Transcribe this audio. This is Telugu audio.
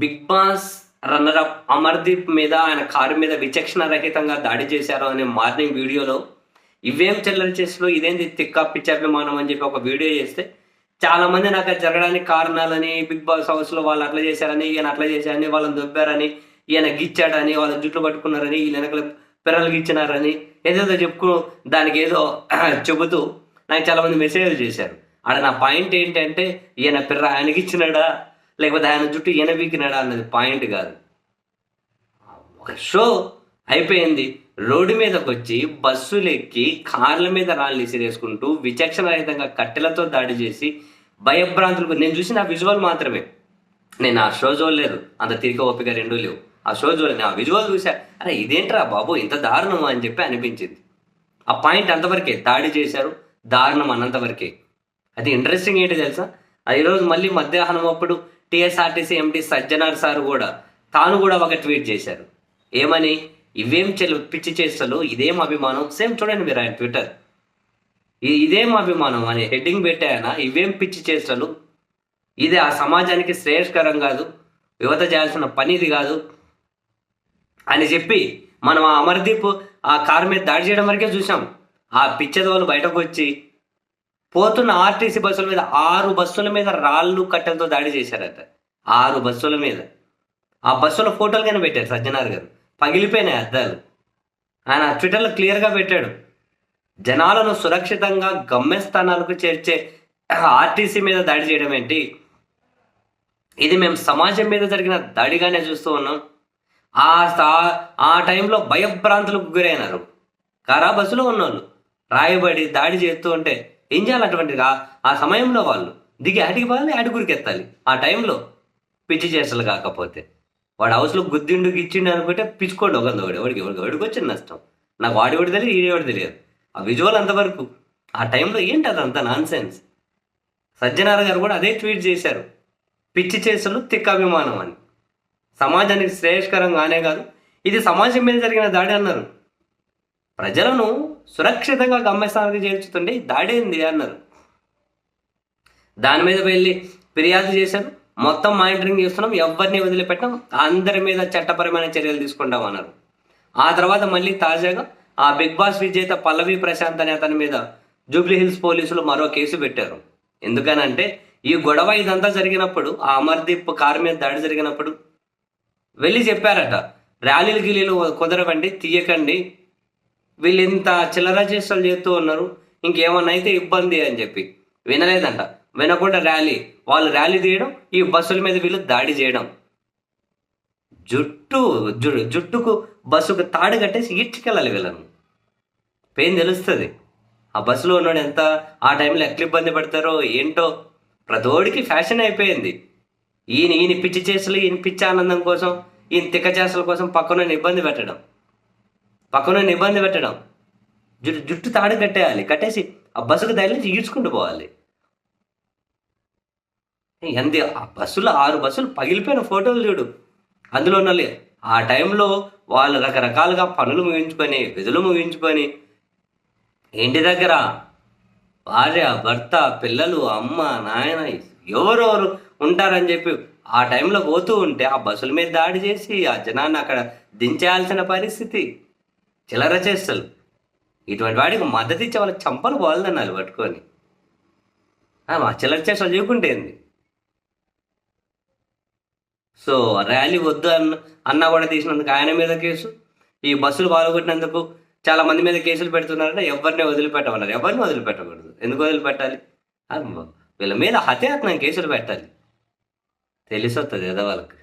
Big boss runner up Amardeep మీద ఆయన కారు మీద విచక్షణ రహితంగా దాడి చేశారు అనే మార్నింగ్ వీడియోలో. ఇవేం చిల్లర చేసులో ఇదేంది తిక్క పిచ్చాభిమానం అని చెప్పి ఒక వీడియో చేస్తే చాలా మంది నాకు అది జరగడానికి కారణాలని బిగ్ బాస్ హౌస్లో వాళ్ళు అట్లా చేశారని ఈయన అట్లా చేశారని వాళ్ళని దొబ్బారని ఈయన గిచ్చాడని వాళ్ళ జుట్లు పట్టుకున్నారని వీళ్ళ వెనకల పిల్లలు గిచ్చినారని ఏదేదో చెప్పుకో దానికి ఏదో చెబుతూ నాకు చాలా మంది మెసేజ్లు చేశారు. ఆడ నా పాయింట్ ఏంటంటే ఈయన పిర్ర ఆయనకి ఇచ్చినాడా లేకపోతే ఆయన జుట్టు ఈయన వీకినాడా అన్నది పాయింట్ కాదు. ఒక షో అయిపోయింది. రోడ్డు మీదకి వచ్చి బస్సులు ఎక్కి కార్ల మీద రాళ్ళు విసిరేసుకుంటూ విచక్షణరహితంగా కట్టెలతో దాడి చేసి భయభ్రాంతులకు నేను చూసిన ఆ విజువల్ మాత్రమే. నేను ఆ షో చూడలేదు. అంత తిరిగి ఓపిక రెండూ లేవు. ఆ షో చూడలేదు. ఆ విజువల్ చూసా. అరే ఇదేంట్రా బాబు? ఇంత దారుణమా అని చెప్పి అనిపించింది. ఆ పాయింట్ అంతవరకే. దాడి చేశారు. దారుణం అన్నంతవరకే. అది ఇంట్రెస్టింగ్ ఏంటి తెలుసా? అది ఈరోజు మళ్ళీ మధ్యాహ్నం అప్పుడు టీఎస్ఆర్టీసీ ఎండి సజ్జనార్ సార్ కూడా తాను కూడా ఒక ట్వీట్ చేశారు. ఏమని? ఇవేం చెల్లు పిచ్చి చేస్తలు ఇదేం అభిమానం? సేమ్ చూడండి మీరు ఆయన ట్విట్టర్. ఇదేం అభిమానం అని హెడ్డింగ్ పెట్టాయన ఇవేం పిచ్చి చేస్తలు ఇది ఆ సమాజానికి శ్రేయస్కరం కాదు యువత చేయాల్సిన పని ఇది కాదు అని చెప్పి మనం ఆ అమర్దీప్ ఆ కారు మీద దాడి చేయడం వరకే చూసాం ఆ పిచ్చదోలు బయటకు వచ్చి పోతున్న ఆర్టీసీ బస్సుల మీద ఆరు బస్సుల మీద రాళ్ళు కట్టెలతో దాడి చేశారట. ఆరు బస్సుల మీద. ఆ బస్సుల ఫోటోలు కానీ పెట్టారు సజ్జనార్ గారు. పగిలిపోయినాయి అద్దాలు. ఆయన ట్విట్టర్లో క్లియర్గా పెట్టాడు. జనాలను సురక్షితంగా గమ్యస్థానాలకు చేర్చే ఆర్టీసీ మీద దాడి చేయడం ఏంటి? ఇది మేము సమాజం మీద జరిగిన దాడిగానే చూస్తూ ఉన్నాం. ఆ ఆ టైంలో భయభ్రాంతులకు గురైనారు. కారా బస్సులో ఉన్నోళ్ళు. రాయబడి దాడి చేస్తూ ఉంటే ఏం చేయాలి అటువంటి ఆ- సమయంలో వాళ్ళు దిగి అడిగి పోవాలి అడుగురికి ఎత్తాలి. ఆ టైంలో పిచ్చి చేసలు కాకపోతే. వాడు హౌస్లో గుద్దిండు గిచ్చిండు అనుకుంటే పిచ్చుకోండి ఒకరిది ఒకటి ఎవడికి వాడికి ఎవడికి వచ్చింది నష్టం. నాకు వాడి వాడి తెలియదు ఈడి వాడి తెలియదు. ఆ విజువల్ అంతవరకు ఆ టైంలో ఏంటి అదంతా నాన్ సెన్స్ సజ్జనార గారు కూడా అదే ట్వీట్ చేశారు. పిచ్చి చేసులు తిక్క అభిమానం అని. సమాజానికి శ్రేయస్కరం కానే కాదు. ఇది సమాజం మీద జరిగిన దాడి అన్నారు. ప్రజలను సురక్షితంగా గమ్యస్థానానికి చేర్చుతుంటే దాడింది అన్నారు. దాని మీద వెళ్ళి ఫిర్యాదు చేశారు. మొత్తం మానిటరింగ్ చేస్తున్నాం. ఎవరిని వదిలిపెట్టాం అందరి మీద చట్టపరమైన చర్యలు తీసుకుంటాం అన్నారు. ఆ తర్వాత మళ్ళీ తాజాగా ఆ బిగ్ బాస్ విజేత పల్లవి ప్రశాంత్ అనే అతని మీద జూబ్లీ హిల్స్ పోలీసులు మరో కేసు పెట్టారు. ఎందుకనంటే ఈ గొడవ ఇదంతా జరిగినప్పుడు ఆ అమర్దీప్ కారు మీద దాడి జరిగినప్పుడు వెళ్ళి చెప్పారట. ర్యాలీలు గిలీలు కుదరవండి తీయకండి వీళ్ళు ఇంత చిల్లర చేష్టలు చేస్తూ ఉన్నారు. ఇంకేమన్నా అయితే ఇబ్బంది అని చెప్పి వినలేదంట. వినకుండా ర్యాలీ వాళ్ళు ర్యాలీ తీయడం ఈ బస్సుల మీద వీళ్ళు దాడి చేయడం. జుట్టు జుట్టుకు బస్సుకు తాడు కట్టేసి ఈడ్చుకెళ్ళాలి వీళ్ళను. పెయిన్ తెలుస్తుంది? ఆ బస్సులో ఉన్నాడు ఎంత ఆ టైంలో ఎట్లా ఇబ్బంది పడతారో ఏంటో? ప్రతోడికి ఫ్యాషన్ అయిపోయింది. ఈయన ఈయన పిచ్చి చేసలు ఈయన పిచ్చి ఆనందం కోసం ఈయన తిక్క చేసల కోసం పక్కన ఇబ్బంది పెట్టడం. పక్కన ఇబ్బంది పెట్టడం. జుట్టు జుట్టు తాడు కట్టేయాలి. కట్టేసి ఆ బస్సుకు తగిలించి ఈడ్చుకుంటూ పోవాలి. ఎంత ఆ బస్సులో ఆరు బస్సులు పగిలిపోయిన ఫోటోలు చూడు. అందులో ఉన్నది ఆ టైంలో వాళ్ళు రకరకాలుగా పనులు ముగించుకొని విధులు ముగించుకొని ఇంటి దగ్గర భార్య భర్త పిల్లలు అమ్మ నాయన ఎవరెవరు ఉంటారని చెప్పి ఆ టైంలో పోతూ ఉంటే ఆ బస్సుల మీద దాడి చేసి ఆ జనాన్ని అక్కడ దించేయాల్సిన పరిస్థితి. చిల్లర చేస్తలు. ఇటువంటి వాడికి మద్దతు ఇచ్చే వాళ్ళకి చంపలు బాగుందన్నారు పట్టుకొని. మా చిల్లర చేష్టలు చేయకుంటేంది సో ర్యాలీ వద్దు అన్న అన్నా కూడా తీసినందుకు ఆయన మీద కేసు. ఈ బస్సులు పాల్గొట్టినందుకు చాలా మంది మీద కేసులు పెడుతున్నారంటే ఎవరిని వదిలిపెట్టమన్నారు? ఎవరిని వదిలిపెట్టకూడదు? ఎందుకు వదిలిపెట్టాలి? వీళ్ళ మీద హత్యాత్మక కేసులు పెట్టాలి. తెలిసొస్తుంది కదా వాళ్ళకి.